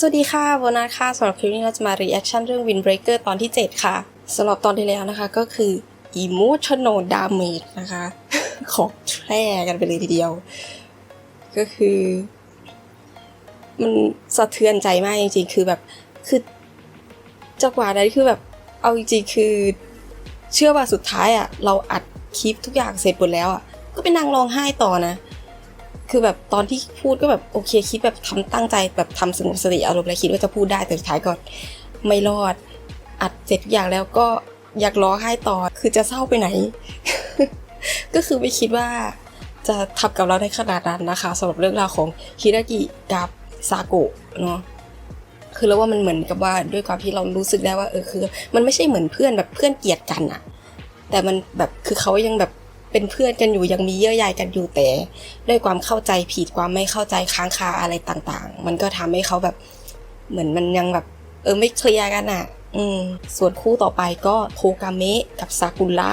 สวัสดีค่ะโบนัสค่ะสำหรับคลิปนี้เราจะมา reaction เรื่อง Windbreaker ตอนที่ 7 ค่ะสำหรับตอนที่แล้วนะคะก็คือ emotional damage นะคะ ของแท้กันไปเลยทีเดียว ก็คือ มันสะเทือนใจมากจริงๆ คือแบบคือจังหวะนั้นคือแบบเอาจริงๆคือ เชื่อว่าสุดท้ายอะ เราอัดคลิปทุกอย่างเสร็จหมดแล้วอะ ก็ไปนั่งร้องไห้ต่อนะ คือแบบตอนที่พูดก็แบบโอเคคิดแบบทำตั้งใจแบบทำสงบสติอารมณ์แล้วคิดว่าจะพูดได้แต่สุดท้ายก็ไม่รอด อัดเสร็จทุกอย่างแล้วก็อยากร้องไห้ต่อคือจะเศร้าไปไหน ก็คือไม่คิดว่าจะทำกับเราได้ขนาดนั้นนะคะสำหรับเรื่องราวของฮิรากิกับซาโกะเนาะคือแล้วว่ามันเหมือนกับว่าด้วยความที่เรารู้สึกได้ว่าเออคือ มันไม่ใช่เหมือนเพื่อนแบบเพื่อนเกลียดกันอะแต่มันแบบคือเขายังแบบ เป็นเพื่อนกันอยู่ยังมีเยื่อใยกันอยู่แต่ ด้วยความเข้าใจผิดความไม่เข้าใจค้างคาอะไรต่างๆ มันก็ทำให้เขาแบบ เหมือนมันยังแบบ เออไม่เคลียร์กันอะอืม ส่วนคู่ต่อไปก็โทกาเมะกับซากุระ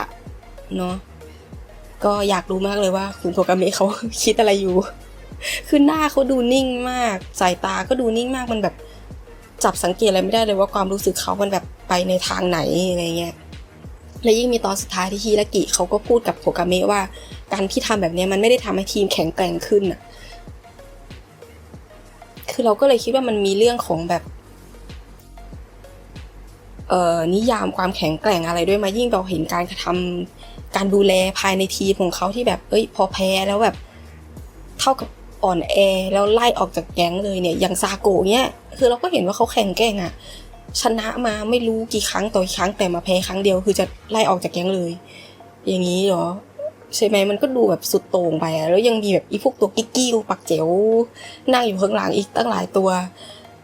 เนาะก็อยากรู้มากเลยว่าคุณโทกาเมะเขาคิดอะไรอยู่คือหน้าเขาดูนิ่งมากสายตาก็ดูนิ่งมากมันแบบจับสังเกตอะไรไม่ได้เลยว่าความรู้สึกเขามันแบบไปในทางไหนอะไรเงี้ย และยิ่งมีตอนสุดท้ายที่ฮิรากิเขาก็พูดกับโทกาเมะว่า การที่ทำแบบนี้มันไม่ได้ทำให้ทีมแข็งแกร่งขึ้นอะคือเราก็เลยคิดว่ามันมีเรื่องของแบบเอ่อนิยามความแข็งแกร่งอะไรด้วยมายิ่งเราเห็นการกระทำการดูแลภายในทีมของเขาที่แบบ เอ้ย พอแพ้แล้วแบบ เท่ากับอ่อนแอแล้วไล่ออกจากแก๊งเลยเนี่ยอย่างซาโกะเนี่ยคือเราก็เห็นว่าเขาแข็งแกร่งอะ ชนะมาไม่รู้กี่ครั้งต่อกี่ครั้งแต่มาแพ้ครั้งเดียวคือจะไล่ออกจากแก๊งเลย อย่างนี้เหรอใช่ไหมมันก็ดูแบบสุดโต่งไปแล้วยังมีแบบอีพวกตัวกิ๊กกิ้วปักเจ๋วนั่งอยู่ข้างหลังอีกตั้งหลายตัว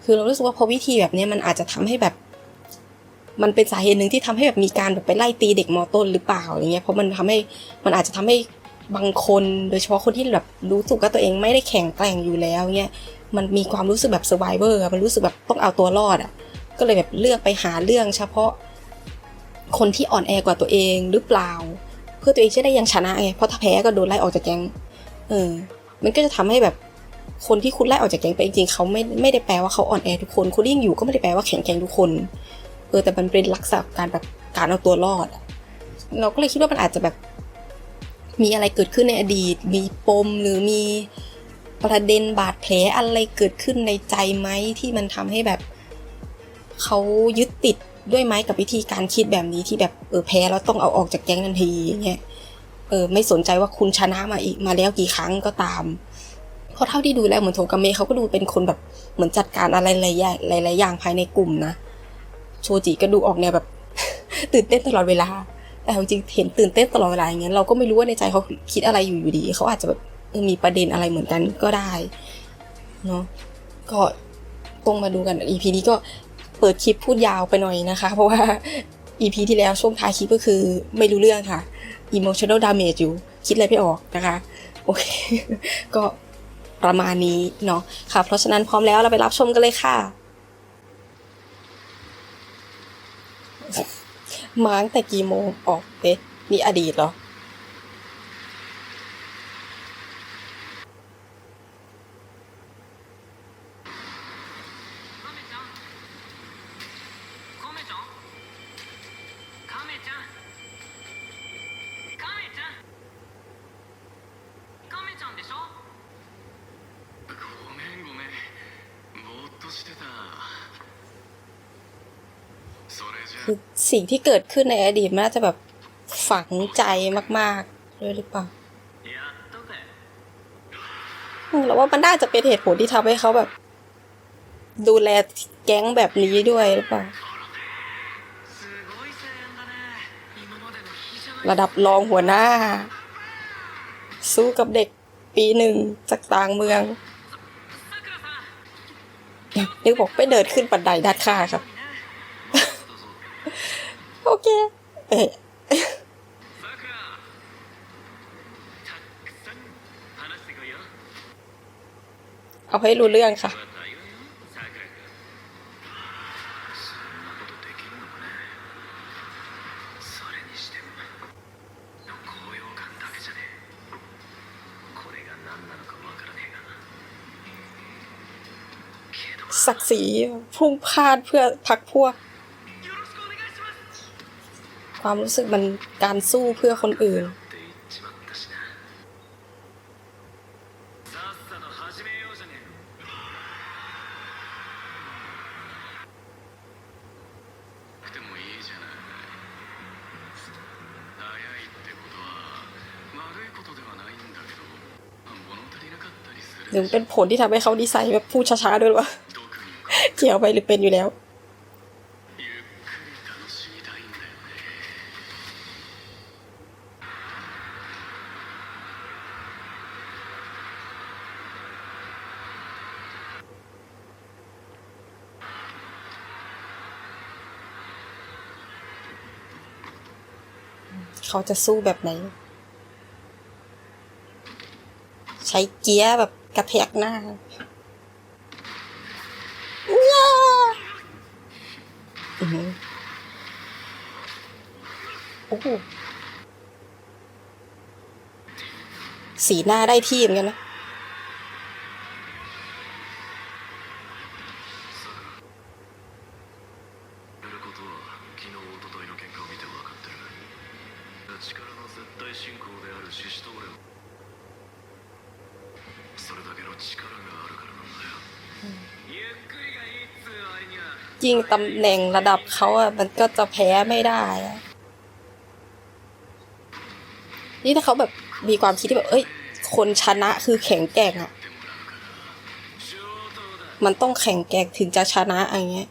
คือเรารู้สึกว่าพอวิธีแบบนี้มันอาจจะทำให้แบบ มันเป็นสาเหตุหนึ่งที่ทำให้แบบมีการแบบไปไล่ตีเด็กมอต้นหรือเปล่าอย่างเงี้ยเพราะมันทำให้มันอาจจะทำให้บางคนโดยเฉพาะคนที่แบบรู้สึกว่าตัวเองไม่ได้แข็งแกร่งอยู่แล้วเงี้ยมันมีความรู้สึกแบบ s u r v i v o r อะมันรู้สึกแบบต้องเอาตัวรอดอะ ก็เลยแบบเลือกไปหาเรื่องเฉพาะ คนที่อ่อนแอกว่าตัวเองหรือเปล่า เพื่อตัวเองจะได้ยังชนะไงเพราะถ้าแพ้ก็โดนไล่ออกจากแก๊งเออ มันก็จะทำให้แบบคนที่คุณไล่ออกจากแก๊งไปจริงๆเขาไม่ไม่ได้แปลว่าเขาอ่อนแอทุกคนคนที่ยังอยู่ก็ไม่ได้แปลว่าแข็งแกร่งทุกคน เออแต่มันเป็นลักษณะการแบบการเอาตัวรอด เราก็เลยคิดว่ามันอาจจะแบบ มีอะไรเกิดขึ้นในอดีต มีปมหรือมีประเด็นบาดแผลอะไรเกิดขึ้นในใจไหมที่มันทำให้แบบ เขายึดติดด้วยไหมกับวิธีการคิดแบบนี้ที่แบบเออแพ้แล้วต้องเอาออกจากแก๊งทันทีอย่างเงี้ยเออไม่สนใจว่าคุณชนะมาอีกมาแล้วกี่ครั้งก็ตาม เพราะเท่าที่ดูแล้วเหมือนโทกาเมะเขาก็ดูเป็นคนแบบเหมือนจัดการอะไรหลายอย่างหลายๆอย่างภายในกลุ่มนะโชจิก็ดูออกแนวแบบ ตื่นเต้นตลอดเวลา แต่จริงเห็นตื่นเต้นตลอดเวลาอย่างเงี้ยเราก็ไม่รู้ว่าในใจเขาคิดอะไรอยู่อยู่ดีเขาอาจจะแบบมีประเด็นอะไรเหมือนกันก็ได้เนาะก็ต้องมาดูกัน EP นี้ก็ เปิดคลิปพูดยาวไปหน่อยนะคะ เพราะว่า EP ที่แล้วช่วงท้ายคลิปก็คือไม่รู้เรื่องค่ะ emotional damage อยู่ คิดอะไรไม่ออกนะคะ โอเค ก็ประมาณนี้เนาะค่ะ เพราะฉะนั้นพร้อมแล้วเราไปรับชมกันเลยค่ะ มาตั้งแต่กี่โมงออกเอ๊ะนี่อดีตเหรอ สิ่งที่เกิดขึ้นในอดีตมันน่าจะแบบฝังใจมากๆด้วยหรือเปล่าเราว่ามันน่าจะเป็นเหตุผลที่ทำให้เขาแบบ ดูแลแก๊งแบบนี้ด้วยหรือเปล่าระดับรองหัวหน้า สู้กับเด็กปีหนึ่งจากต่างเมืองนึกบอกไปเดินขึ้นบันไดด้านข้าครับ เคเอเอาให้รู้เรื่องค่ะ ศักดิ์ศรีพุ่งพลาดเพื่อพักพวก ความรู้สึกมันการสู้เพื่อคนอื่น หรือเป็นผลที่ทำให้เขาดีไซน์แบบพูดช้าๆด้วยวะเกี่ยวไปหรือเป็นอยู่แล้ว เขาจะสู้แบบไหน ใช้เกียร์แบบกระแทกหน้าว้าอื้อหือโอ้โหสีหน้าได้ที่เหมือนกันนะิ่งตำแหน่งระดับเขาอะมันก็จะแพ้ไม่ได้ นี่ถ้าเขาแบบมีความคิดที่แบบ เอ้ย คนชนะคือแข็งแกร่งอะ มันต้องแข็งแกร่งถึงจะชนะอ่ไรเงี้ย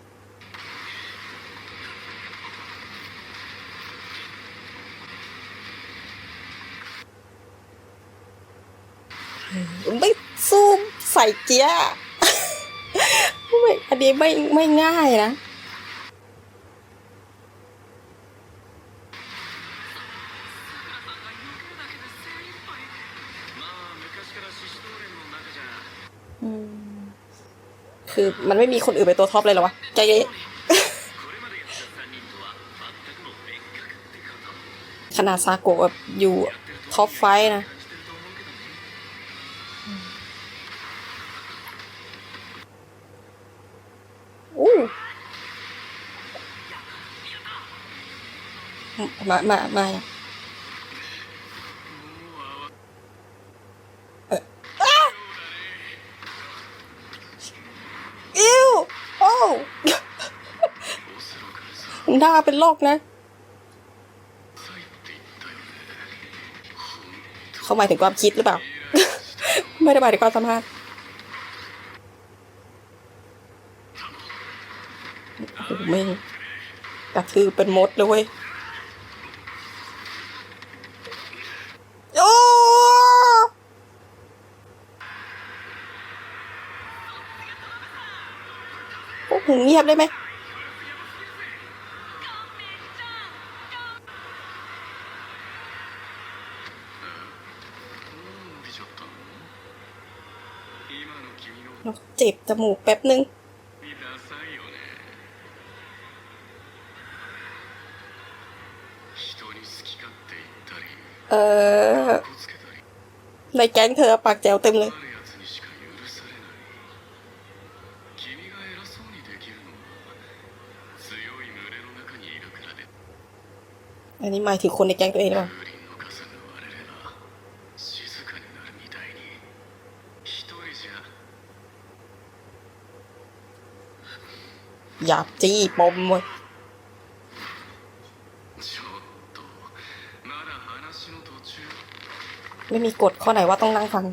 ไม่สู้ใส่เกียร์ ดีไม่ไม่ง่ายนะ คือมันไม่มีคนอื่นเป็นตัวท็อปเลยหรอวะ ใจเย็นขนาดซาโกะแบบอยู่ท็อปไฟนะ มา มา มาอิวโอ้ผมด่าเป็นโรคนะ เขาหมายถึงความคิดหรือเปล่า ไม่ได้หมายถึงความสามารถโอ้หแม่งกระทือเป็นมดเลยเว้ย เงียบได้ไหมเจ็บจมูกแป๊บนึงเออในแก๊งเธอปากแจวเต็มเลย อันนี้หมายถึงคนในแก๊งตัวเองหรือเปล่าหยาบจี้ปมเว้ยไม่มีกฎข้อไหนว่าต้องนั่งฟัง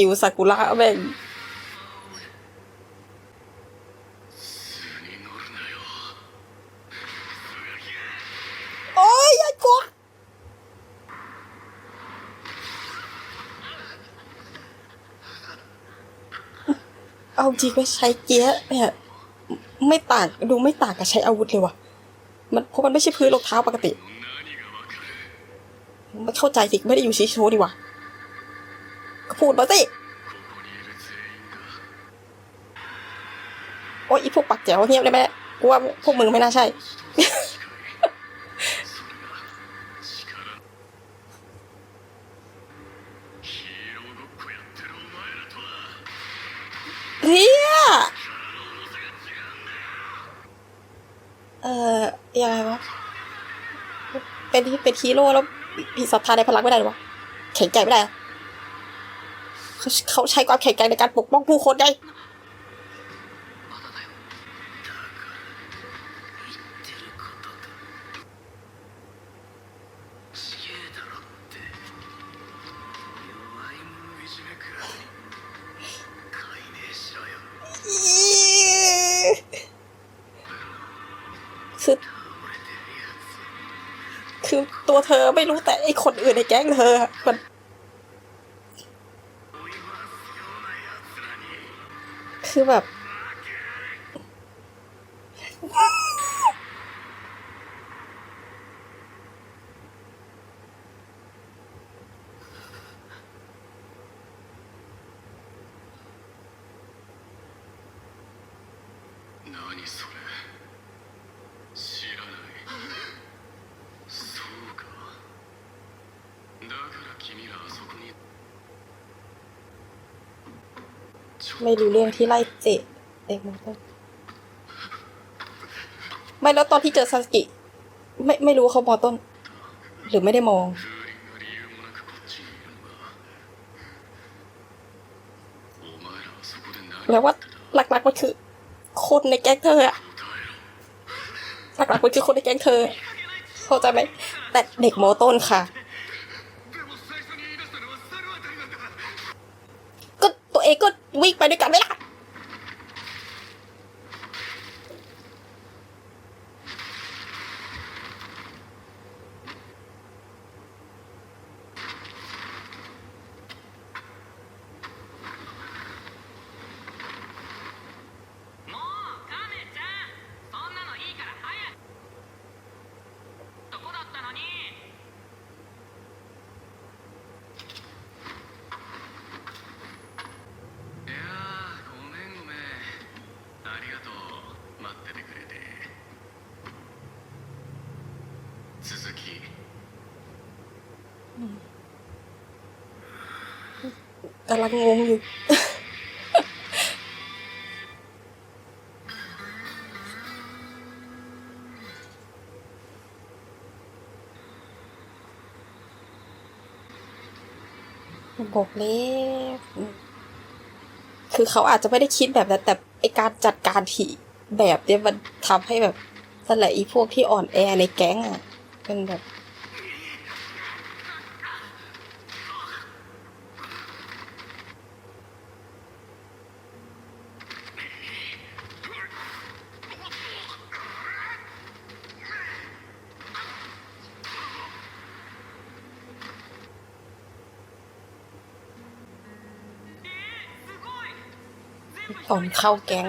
กิลซากุระแม่งโอ้ยยัดกวเอาจริงว่าใช้เกียร์เนี่ยไม่ต่างดูไม่ต่างกับใช้อาวุธเลยว่ะ มันเพราะมันไม่ใช่พื้นรองเท้าปกติ ไม่เข้าใจสิไม่ได้อยู่ชี้โชว์ดีว่ะ พูดมาสิ โอ้ยอีพวกปักแจ๋วเงียบได้ไหมกูว่าพวกมึงไม่น่าใช่ เฮียเอ่อยังไงวะ เป็นเป็นฮีโร่แล้วผิดศรัทธาในพลังไม่ได้หรอวแข็งใจไม่ได้ เขาใช้ความแข็งแกร่งในการปกป้องผู้คนไงคือคือตัวเธอไม่รู้แต่ไอคนอื่นในแก๊งเธอ มัน แบบ 何それ知らないそうかだから君ら ไม่รู้เรื่องที่ไล่เตะเด็กมันก็ไม่แล้วตอนที่เจอซาสกิ ไม่ไม่รู้เขามอต้น หรือไม่ได้มอง แล้วว่าหลักๆมันคือ คนในแก๊งเธออะหลักๆมันคือคนในแก๊งเธอเข้าใจไหมแต่เด็กโมต้นค่ะ วิ่งไปด้วยกันไม่ล่ะ กำลังงงอยู่ บอกแล้วคือเขาอาจจะไม่ได้คิดแบบนั้นแต่ไอการจัดการถีแบบเนี้ยมันทำให้แบบสลายอีพวกที่อ่อนแอในแก๊งอะเป็นแบบ มเข้าแก๊ง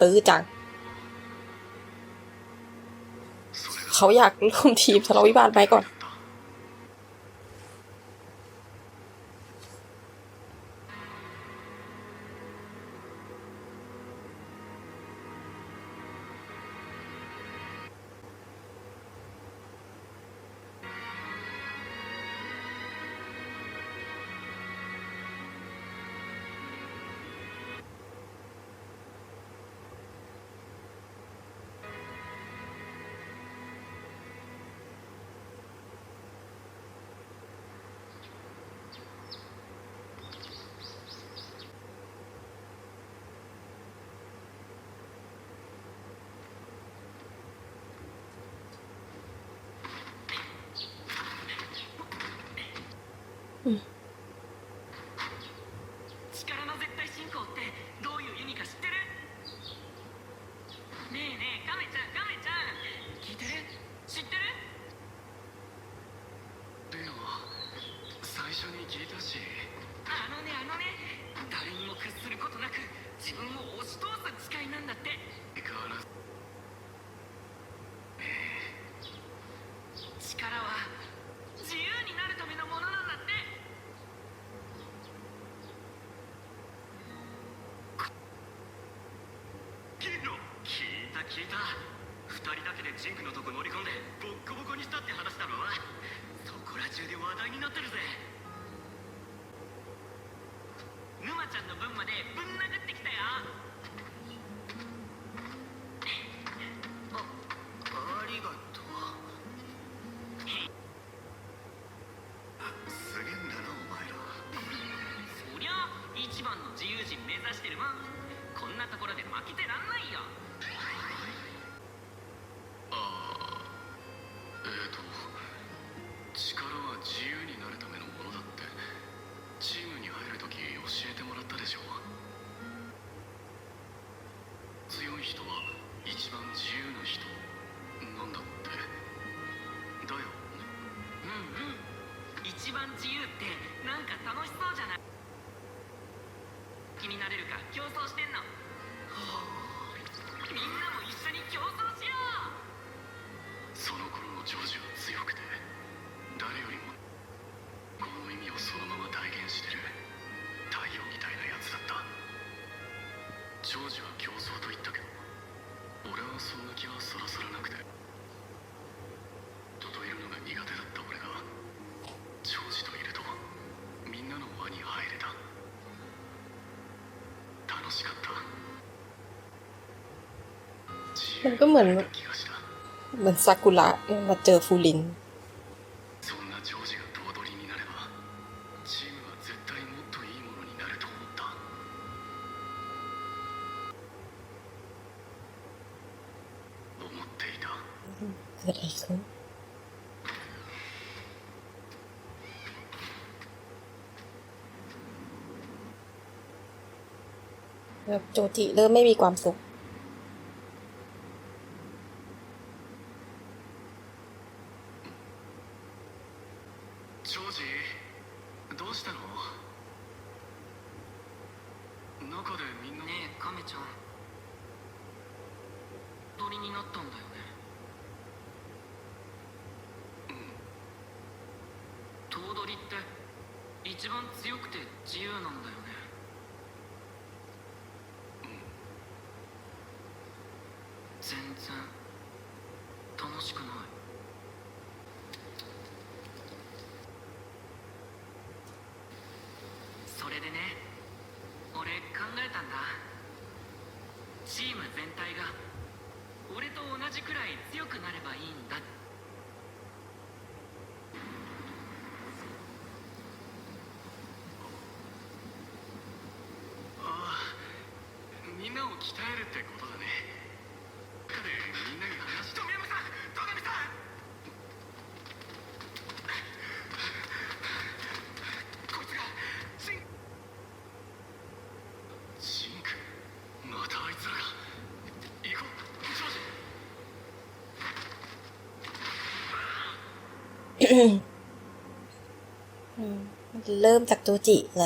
ตื้อจัง เขาอยากร่วมทีมทะเลาวิวาทไหมก่อน 嗯。聞いた。聞いた二人だけでジンクのとこ乗り込んでボッコボコにしたって話だろそこら中で話題になってるぜ。沼ちゃんの分までぶん殴ってきたよ。あありがとう。すげえんだなお前ら。そりゃ一番の自由人目指してるもん。こんなところで負けてらんないよ楽し มันก็เหมือนเหมือนซากุระมาเจอฟูลินกิดอะไรขึ้นโจจิเริ่มไม่มีความสุข 鍛えるってことだね中でみんなに話して富山さん戸上さんこいつがシンシンクまたあいつらが行こうジョージ อืมเริ่มจากโจจิเหร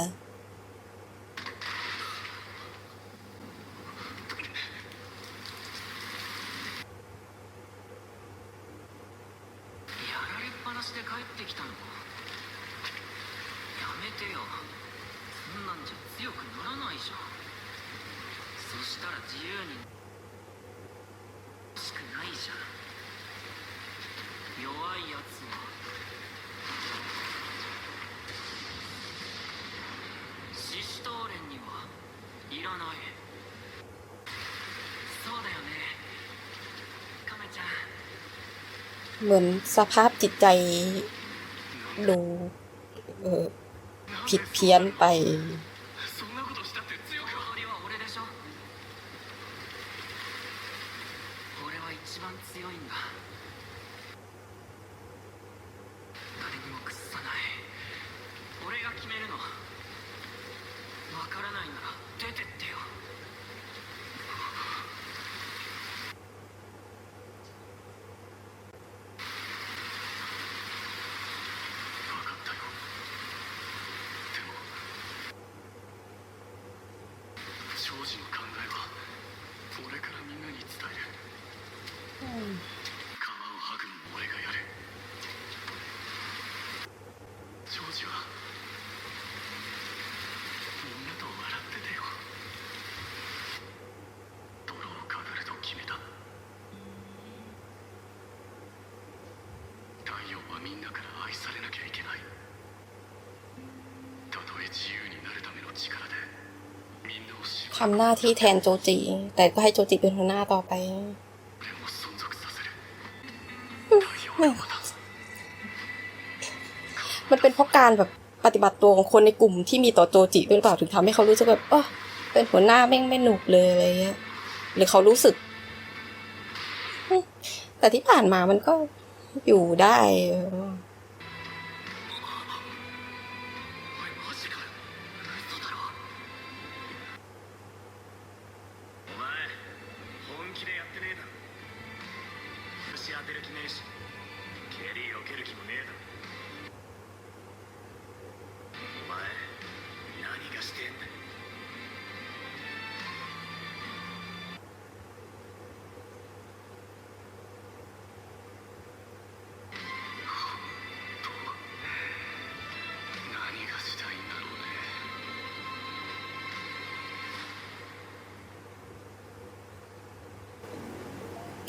自由に欲しくないじゃん弱いやつはシシュトーレンにはいらないそうだよねカメちゃん เหมือนสภาพจิตใจดูเออผิดเพี้ยนไป ทำหน้าที่แทนโจจิแต่ก็ให้โจจิเป็นหัวหน้าต่อไป เป็นเพราะการแบบปฏิบัติตัวของคนในกลุ่มที่มีต่อโจจิด้วยหรือเปล่าถึงทำให้เขารู้สึกแบบเออเป็นหัวหน้าแม่งไม่หนุกเลยอะไรเงี้ยหรือเขารู้สึก แต่ที่ผ่านมามันก็อยู่ได้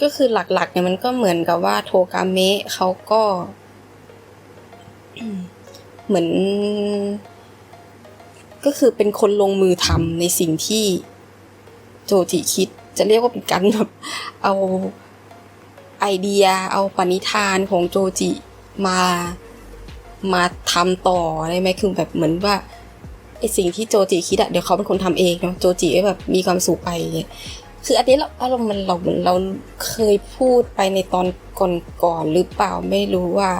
ก็คือหลักๆเนี่ยมันก็เหมือนกับว่าโทกาเมะเขาก็เหมือน ก็คือเป็นคนลงมือทำในสิ่งที่โจจิคิด จะเรียกว่าเป็นการแบบเอาไอเดีย เอาปณิธานของโจจิมามาทำต่อได้ไหมคือแบบเหมือนว่าไอสิ่งที่โจจิคิดอะเดี๋ยวเขาเป็นคนทำเองเนาะโจจิแบบมีความสุขไป คืออันนี้เราอารมณ์มันเราเหมือนเราเคยพูดไปในตอนก่อนๆหรือเปล่าไม่รู้ว่า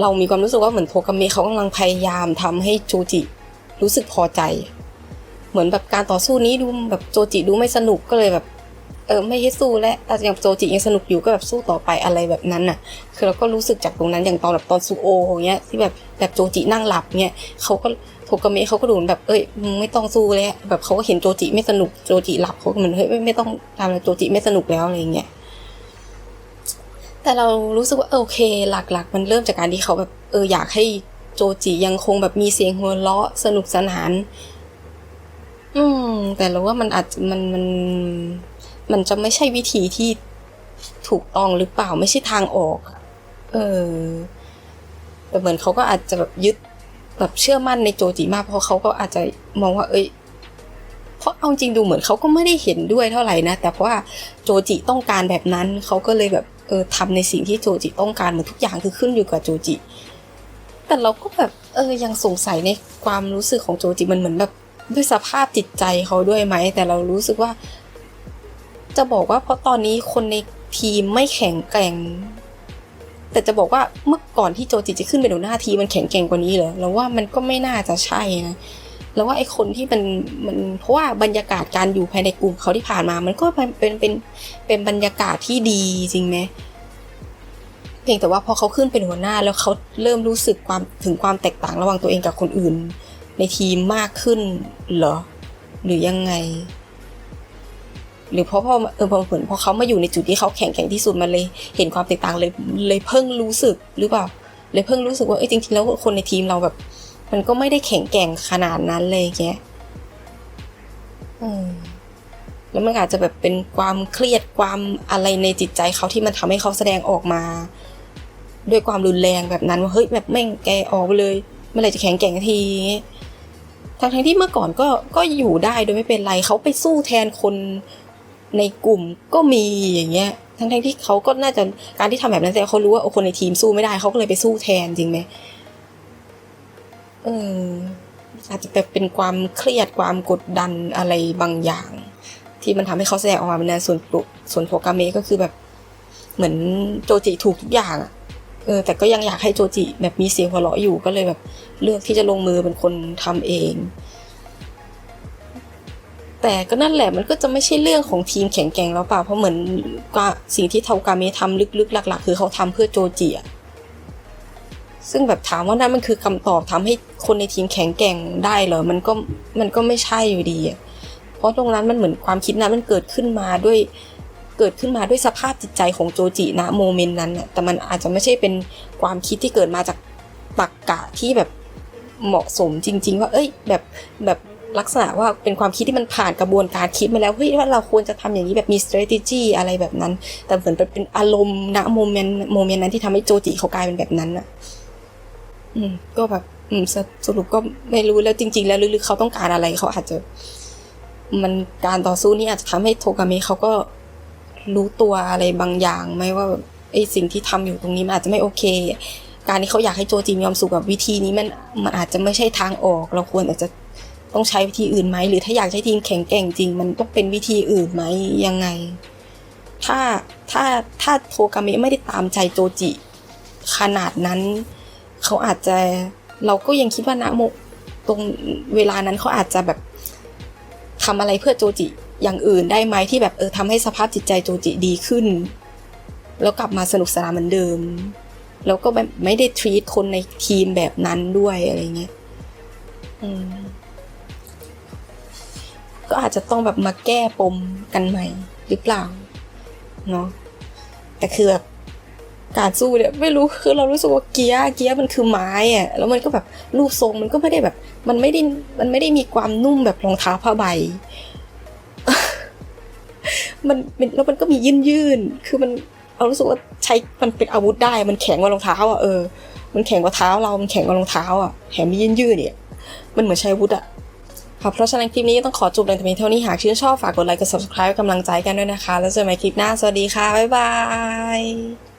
เรามีความรู้สึกว่าเหมือนโทกาเมะเขากำลังพยายามทำให้โจจิรู้สึกพอใจ เหมือนแบบการต่อสู้นี้ดูแบบโจจิดูไม่สนุกก็เลยแบบ เออไม่ให้สู้แล้วแต่อย่างโจจิยังสนุกอยู่ก็แบบสู้ต่อไปอะไรแบบนั้นน่ะ คือเราก็รู้สึกจากตรงนั้นอย่างตอนแบบตอนซูโออย่างเงี้ยที่แบบแบบโจจินั่งหลับเงี้ยเขาก็ โทกเมะเขาก็ดูแบบเอ้ยไม่ต้องสู้แล้วแบบเขาก็เห็นโจจิไม่สนุกโจจิหลับเขาก็เหมือนเฮ้ยไม่ไม่ต้องทำแล้วโจจิไม่สนุกแล้วอะไรเงี้ยแต่เรารู้สึกว่าโอเค หลักๆ มันเริ่มจากการที่เขาแบบเอออยากให้โจจิยังคงแบบมีเสียงหัวเราะสนุกสนาน อืม แต่เราว่ามันอาจจะมันมัน มันจะไม่ใช่วิธีที่ถูกต้องหรือเปล่าไม่ใช่ทางออก เออแต่เหมือนเขาก็อาจจะแบบยึด แบบเชื่อมั่นในโจจิมากเพราะเขาก็อาจจะมองว่า เอ้ยเพราะเอาจริงดูเหมือนเขาก็ไม่ได้เห็นด้วยเท่าไหร่นะ แต่เพราะว่าโจจิต้องการแบบนั้นเขาก็เลยแบบเออทำในสิ่งที่โจจิต้องการเหมือนทุกอย่างคือขึ้นอยู่กับโจจิ แต่เราก็แบบเออยังสงสัยในความรู้สึกของโจจิมันเหมือนแบบด้วยสภาพจิตใจเขาด้วยไหม แต่เรารู้สึกว่า จะบอกว่าเพราะตอนนี้คนในทีมไม่แข็งแกร่ง แต่จะบอกว่าเมื่อก่อนที่โจจิจะขึ้นเป็นหัวหน้าทีมมันแข็งแกร่งกว่านี้เหรอเราว่ามันก็ไม่น่าจะใช่นะแล้วว่าไอ้คนที่มันมันเพราะว่าบรรยากาศการอยู่ภายในกลุ่มเขาที่ผ่านมา มันก็เป็นเป็นเป็นเป็นบรรยากาศที่ดีจริงไหมเพียงแต่ว่าพอเขาขึ้นเป็นหัวหน้าแล้วเขาเริ่มรู้สึกความถึงความแตกต่างระหว่างตัวเองกับคนอื่น ในทีมมากขึ้นเหรอ หรือยังไง หรือเพราะพอเออพอเหมือนพอเขามาอยู่ในจุดที่เขาแข็งแกร่งที่สุดมันเลย เห็นความแตกต่างเลยเลยเพิ่งรู้สึกหรือเปล่าเลยเพิ่งรู้สึกว่าเอ้ยจริงๆแล้วคนในทีมเราแบบ มันก็ไม่ได้แข็งแกร่งขนาดนั้นเลยแกอืมแล้วมันอาจจะแบบเป็นความเครียดความอะไรในจิตใจเขาที่มันทำให้เขาแสดงออกมา ด้วยความรุนแรงแบบนั้นว่าเฮ้ยแบบแม่งแกออกไปเลยเมื่อไหรจะแข็งแกร่งทีทั้งทั้งที่เมื่อก่อนก็ก็อยู่ได้โดยไม่เป็นไรเขาไปสู้แทนคน ในกลุ่มก็มีอย่างเงี้ย ทั้งทั้งๆที่เขาก็น่าจะการที่ทำแบบนั้นแต่เขารู้ว่าโอ้คนในทีมสู้ไม่ได้เขาก็เลยไปสู้แทนจริงไหมเอออาจจะแบบเป็นความเครียดความกดดันอะไรบางอย่าง ที่มันทำให้เขาแสดงออกมาเป็นในส่วนปลุกส่วนโทกาเมก็คือแบบ เหมือนโจจิถูกทุกอย่างอะเออแต่ก็ยังอยากให้โจจิแบบมีเสียงหัวเราะอยู่ก็เลยแบบ เลือกที่จะลงมือเป็นคนทำเอง แต่ก็นั่นแหละมันก็จะไม่ใช่เรื่องของทีมแข็งแกร่งแล้วเปล่าเพราะเหมือนก็สิ่งที่เทากาเมะทำลึกๆ หลัก ๆ คือเขาทำเพื่อโจจิอะซึ่งแบบถามว่านั่นมันคือคำตอบทำให้คนในทีมแข็งแกร่งได้เหรอมันก็มันก็ไม่ใช่อยู่ดีอะเพราะตรงนั้นมันเหมือนความคิดนั้นมันเกิดขึ้นมาด้วยเกิดขึ้นมาด้วยสภาพจิตใจของโจจินะโมเมนต์นั้นน่ะแต่มันอาจจะไม่ใช่เป็นความคิดที่เกิดมาจากตรรกกะที่แบบเหมาะสมจริง ๆ ว่า เอ้ย แบบแบบ ลักษณะว่าเป็นความคิดที่มันผ่านกระบวนการคิดมาแล้วเฮ้ยว่าเราควรจะทำอย่างนี้แบบมี strategy อะไรแบบนั้น แต่เหมือนเป็นอารมณ์ณโมเมนต์โมเมนต์นั้นที่ทำให้โจจิเขากลายเป็นแบบนั้นน่ะอืม ก็แบบ อืมสสรุปก็ไม่รู้แล้วจริง ๆ แล้วลึกๆเขาต้องการอะไรเขาอาจจะ มันการต่อสู้นี่อาจจะทำให้โทกามิเขาก็รู้ตัวอะไรบางอย่างไหมว่าไอ้สิ่งที่ทำอยู่ตรงนี้มันอาจจะไม่โอเค การที่เขาอยากให้โจจีมีความสุขกับวิธีนี้มันมันอาจจะไม่ใช่ทางออก เราควรอาจจะ ต้องใช้วิธีอื่นไหม หรือถ้าอยากใช้ทีมแข็งแกร่งจริง มันต้องเป็นวิธีอื่นไหมยังไง ถ้าถ้าถ้าโทกามิไม่ได้ตามใจโจจิ ขนาดนั้น เขาอาจจะเราก็ยังคิดว่านะโมตรงเวลานั้นเขาอาจจะแบบทำอะไรเพื่อโจจิอย่างอื่นได้ไหมที่แบบเออทำให้สภาพจิตใจโจจิดีขึ้น แล้วกลับมาสนุกสนานเหมือนเดิม แล้วก็แบบไม่ได้ทรีตคนในทีมแบบนั้นด้วยอะไรเงี้ยอืม ก็อาจจะต้องแบบมาแก้ปมกันใหม่หรือเปล่าเนาะแต่คือแบบการสู้เนี่ยไม่รู้คือเรารู้สึกว่าเกียร์เกียร์มันคือไม้อะแล้วมันก็แบบรูปทรงมันก็ไม่ได้แบบ มันไม่ได้มันไม่ได้มีความนุ่มแบบรองเท้าผ้าใบมันแล้วมันก็มียื่นยื่นคือมันเรารู้สึกว่าใช้มันเป็นอาวุธได้ มันแข็งกว่ารองเท้าอะเออมันแข็งกว่าเท้าเรา มันแข็งกว่ารองเท้าอะแถมมียื่นยื่นเนี่ยมันเหมือนใช้อาวุธอะ ค่ะเพราะฉะนั้นคลิปนี้ก็ต้องขอจบลงแต่เพียงเท่านี้หากชื่นชอบฝากกดไลค์กด subscribe เป็นกำลังใจกันด้วยนะคะ แล้วเจอกันใหม่คลิปหน้า สวัสดีค่ะ บ๊ายบาย